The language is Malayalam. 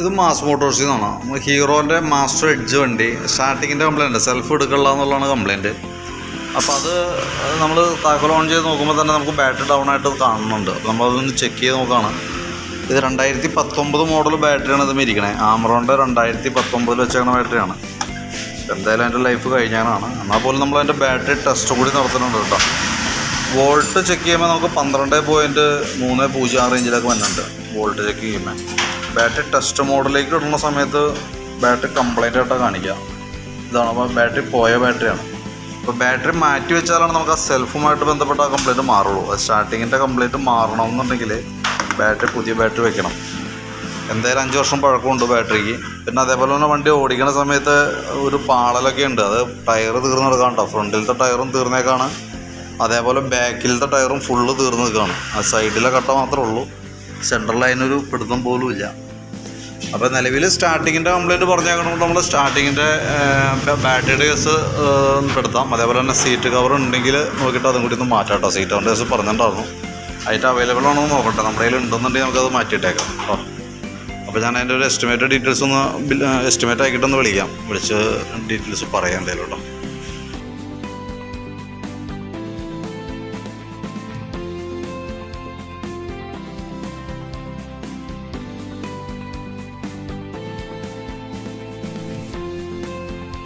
ഇത് മാസ് മോട്ടോഴ്സിൽ നിന്നാണ് നമ്മൾ ഹീറോന്റെ മാസ്റ്റർ എഡ്ജ് വണ്ടി സ്റ്റാർട്ടിങ്ങിന്റെ കംപ്ലൈന്റ് സെൽഫ് എടുക്കണില്ല എന്നുള്ളതാണ് കംപ്ലൈന്റ് അപ്പോൾ അത് നമ്മൾ താക്കോൽ ഓൺ ചെയ്ത് നോക്കുമ്പോൾ തന്നെ നമുക്ക് ബാറ്ററി ഡൗൺ ആയിട്ട് കാണുന്നുണ്ട്. അപ്പോൾ നമ്മളതൊന്ന് ചെക്ക് ചെയ്ത് നോക്കുകയാണ് ഇത് രണ്ടായിരത്തി പത്തൊമ്പത് മോഡൽ ബാറ്ററിയാണ് ഇത് ഇരിക്കണേ ആമറോന്റെ രണ്ടായിരത്തി പത്തൊമ്പതിൽ വെച്ചേക്കുന്ന ബാറ്ററിയാണ് എന്തായാലും അതിന്റെ ലൈഫ് കഴിഞ്ഞാണ് എന്നാൽ പോലും നമ്മൾ അതിന്റെ ബാറ്ററി ടെസ്റ്റ് കൂടി നടത്തുന്നുണ്ട് കേട്ടോ. വോൾട്ട് ചെക്ക് ചെയ്യുമ്പോൾ നമുക്ക് പന്ത്രണ്ട് പോയിന്റ് മൂന്ന് പൂജ്യം ആറ് റേഞ്ചിലൊക്കെ വന്നിട്ടുണ്ട്. വോൾട്ട് ചെക്ക് ചെയ്യുമ്പോൾ ബാറ്ററി ടെസ്റ്റ് മോഡിലേക്ക് ഇടുന്ന സമയത്ത് ബാറ്ററി കംപ്ലൈന്റ് ആയിട്ടാണ് കാണിക്കുക ഇതാണ് അപ്പോൾ ബാറ്ററി പോയ ബാറ്ററിയാണ് അപ്പോൾ ബാറ്ററി മാറ്റി വെച്ചാലാണ് നമുക്ക് ആ സെൽഫുമായിട്ട് ബന്ധപ്പെട്ട ആ കംപ്ലൈന്റ് മാറുള്ളൂ. അത് സ്റ്റാർട്ടിങ്ങിന്റെ കംപ്ലൈന്റ് മാറണമെന്നുണ്ടെങ്കിൽ ബാറ്ററി പുതിയ ബാറ്ററി വെക്കണം. എന്തായാലും അഞ്ച് വർഷം പഴക്കമുണ്ട് ബാറ്ററിക്ക് പിന്നെ അതേപോലെ തന്നെ വണ്ടി ഓടിക്കുന്ന സമയത്ത് ഒരു പാളലൊക്കെ ഉണ്ട്. അത് ടയർ തീർന്ന് കിടക്കാണ്ടോ ഫ്രണ്ടിലത്തെ ടയറും തീർന്നേക്കാണ്. അതേപോലെ ബാക്കിലത്തെ ടയറും ഫുള്ള് തീർന്നു നിൽക്കുകയാണ് ആ സൈഡിലെ കട്ട മാത്രമേ ഉള്ളൂ. സെൻട്രൽ ലൈനൊരു പിടുത്തം പോലും ഇല്ല. അപ്പോൾ നിലവിൽ സ്റ്റാർട്ടിങ്ങിന്റെ കംപ്ലയിന്റ് പറഞ്ഞേക്കണമെങ്കിൽ നമ്മൾ സ്റ്റാർട്ടിങ്ങിന്റെ ബാറ്ററിയുടെ കേസ് പെടുത്താം. അതേപോലെ തന്നെ സീറ്റ് കവർ ഉണ്ടെങ്കിൽ നോക്കിയിട്ട് അതും കൂടി ഒന്ന് മാറ്റാം കേട്ടോ സീറ്റ് കവറിന്റെ കേസ് പറഞ്ഞിട്ടുണ്ടായിരുന്നു. അതിന്റെ അവൈലബിൾ ആണോ നോക്കട്ടെ. നമ്മുടെ കയ്യിൽ ഉണ്ടെന്നുണ്ടെങ്കിൽ നമുക്കത് മാറ്റിയിട്ടേക്കാം. കേട്ടോ അപ്പോൾ ഞാൻ അതിന്റെ ഒരു എസ്റ്റിമേറ്റ് ഡീറ്റെയിൽസ് ഒന്ന് എസ്റ്റിമേറ്റ് ആക്കിയിട്ടൊന്ന് വിളിക്കാം. വിളിച്ച് ഡീറ്റെയിൽസ് പറയാം എന്തായാലും കേട്ടോ